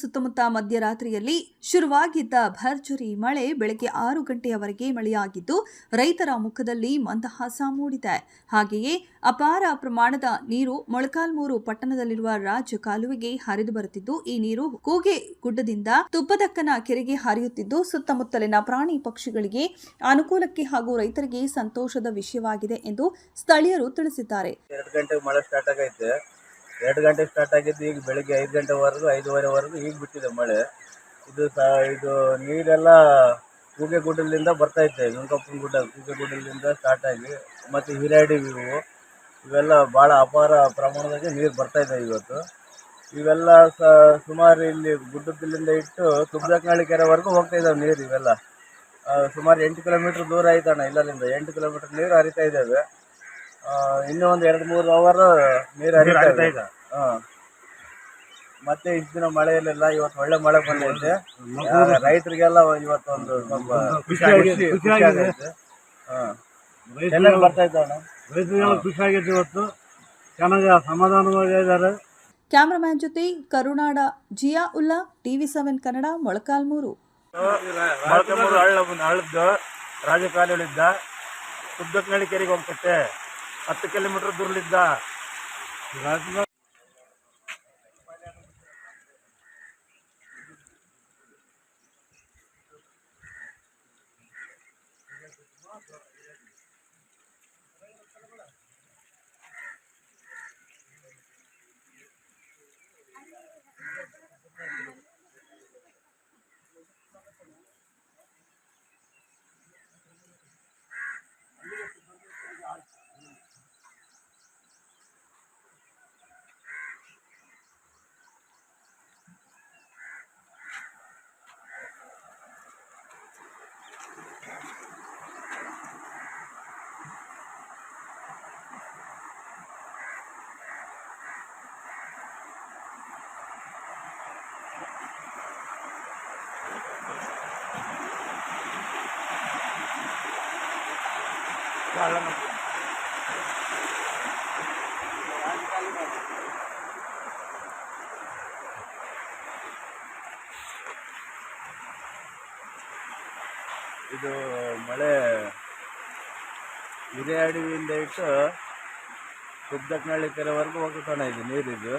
ಸುತ್ತಮುತ್ತ ಮಧ್ಯರಾತ್ರಿಯಲ್ಲಿ ಶುರುವಾಗಿದ್ದ ಭರ್ಜರಿ ಮಳೆ ಬೆಳಗ್ಗೆ ಆರು ಗಂಟೆಯವರೆಗೆ ಮಳೆಯಾಗಿದ್ದು, ರೈತರ ಮುಖದಲ್ಲಿ ಮಂದಹಾಸ ಮೂಡಿದೆ. ಹಾಗೆಯೇ ಅಪಾರ ಪ್ರಮಾಣದ ನೀರು ಮೊಳಕಾಲ್ಮೂರು ಪಟ್ಟಣದಲ್ಲಿರುವ ರಾಜ ಕಾಲುವೆಗೆ ಹರಿದು ಬರುತ್ತಿದ್ದು, ಈ ನೀರು ಕೂಗೆ ಗುಡ್ಡದಿಂದ ತುಪ್ಪದಕ್ಕನ ಕೆರೆಗೆ ಹರಿಯುತ್ತಿದ್ದು, ಸುತ್ತಮುತ್ತಲಿನ ಪ್ರಾಣಿ ಪಕ್ಷಿಗಳಿಗೆ ಅನುಕೂಲಕ್ಕೆ ಹಾಗೂ ರೈತರಿಗೆ ಸಂತೋಷದ ವಿಷಯವಾಗಿದೆ ಎಂದು ಸ್ಥಳೀಯರು ತಿಳಿಸಿದ್ದಾರೆ. ಎರಡು ಮಳೆ ಸ್ಟಾರ್ಟ್ ಆಗಿದ್ದು ಈಗ ಬೆಳಿಗ್ಗೆ ಐದು ಗಂಟೆವರೆಗೂ, ಐದೂವರೆವರೆಗೂ ಈಗ ಬಿಟ್ಟಿದೆ ಮಳೆ. ಇದು ಸ, ಇದು ನೀರೆಲ್ಲ ಕೂಗೆ ಗುಡ್ಡಲಿಂದ ಬರ್ತೈತೆ ವೆಂಕಪ್ಪನ ಗುಡ್ಡ ಕೂಗೆ ಗುಡ್ಡಲಿಂದ ಸ್ಟಾರ್ಟ್ ಆಗಿ, ಮತ್ತು ಹಿರಾಡಿ ಇವು ಇವೆಲ್ಲ ಭಾಳ ಅಪಾರ ಪ್ರಮಾಣದಲ್ಲಿ ನೀರು ಬರ್ತಾಯಿದೆ ಇವತ್ತು. ಇವೆಲ್ಲ ಸ, ಸುಮಾರು ಇಲ್ಲಿ ಗುಡ್ಡದಲ್ಲಿಂದ ಇಟ್ಟು ತುಬ್ದಕ್ನಳ್ಳಿ ಕೆರೆವರೆಗೂ ಹೋಗ್ತಾ ಇದ್ದಾವೆ ನೀರು ಇವೆಲ್ಲ. ಸುಮಾರು ಎಂಟು ಕಿಲೋಮೀಟ್ರ್ ದೂರ ಐತಣ್ಣ ಇಲ್ಲಲ್ಲಿಂದ. ಎಂಟು ಕಿಲೋಮೀಟ್ರ್ ನೀರು ಹರಿತಾ ಇದ್ದಾವೆ ಇನ್ನೂ ಒಂದು ಎರಡು ಮೂರು ಅವರ್ ನೀರು ಹರಿತಾ ಇದೆ. ಹಾಂ. ಮತ್ತೆ ಇಷ್ಟು ದಿನ ಮಳೆ ಇರಲಿಲ್ಲ ಇವತ್ತು ಒಳ್ಳೆ ಮಳೆ ಬಂದೈತೆ. ರೈತರಿಗೆಲ್ಲ ಇವತ್ತೊಂದು ಸ್ವಲ್ಪ ಖುಷಿ ಖುಷಿ ಆಗೈತೆ. ಹಾಂ. ಚೆನ್ನಾಗಿ ಬರ್ತಾ ಇದ್ದಾವಣ್ಣ ರೈತರಿಗೆಲ್ಲ ಖುಷಿ ಆಗೈತೆ ಇವತ್ತು. ಚೆನ್ನಾಗಿ ಸಮಾಧಾನವಾಗಿದ್ದಾರೆ ಕ್ಯಾಮ್ರಾಮ್ಯಾನ್ ಜೊತೆ ಕರುನಾಡ ಜಿಯಾ ಉಲ್ಲಾ ಟಿವಿ ಸೆವೆನ್ ಕನ್ನಡ ಮೊಳಕಾಲ್ಮೂರು. ಮೊಳಕಾಲ್ಮೂರು ಹಳ್ಳ ಹಳ್ಳದ್ದು ರಾಜಕಾಲುಳಿದ್ದ. ಸುದ್ದಕ್ನಳ್ಳಿ ಕೆರೆಗೆ ಹೋಗ್ತೈತೆ ಹತ್ತು ಕಿಲೋಮೀಟ್ರ್ ದೂರಲಿದ್ದ. ಇದು ಮಳೆ ಹಿರಿಯಡಿಯಿಂದ ಇಟ್ಟು ಸುದ್ದಕ್ನಳ್ಳಿ ಕೆರೆವರೆಗೂ ಹೋಗ್ತಾನೆ ಇದು ನೀರಿದು.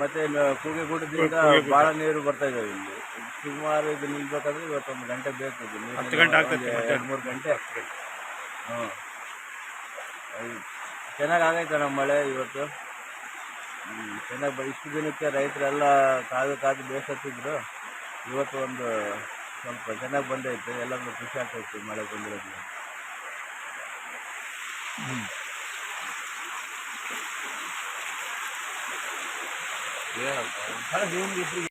ಮತ್ತೆ ಕೂಗೆಗುಡ್ಡದಿಂದ ಭಾಳ ನೀರು ಬರ್ತಾ ಇದೆ ಇಲ್ಲಿ. ಸುಮಾರು ಇದು ನಿಲ್ಬೇಕಾದ್ರೆ ಇವತ್ತೊಂದು ಗಂಟೆ ಬೇಕು ಇದು ನೀರು. ಎರಡು ಮೂರು ಗಂಟೆ. ಹ್ಞೂ ಚೆನ್ನಾಗಿ ಆಗೈತೆ ನಮ್ಮ ಮಳೆ ಇವತ್ತು. ಚೆನ್ನಾಗಿ ಇಷ್ಟು ದಿನಕ್ಕೆ ರೈತರೆಲ್ಲ ಕಾದು ಕಾದು ಬೇಸತ್ತಿದ್ರು ಇವತ್ತು ಒಂದು ಸ್ವಲ್ಪ ಚೆನ್ನಾಗಿ ಬಂದೈತೆ ಎಲ್ಲರಿಗೂ ಖುಷಿ ಆಗ್ತೈತೆ ಮಳೆ ಬಂದಿರೋದ್ರಿಂದ.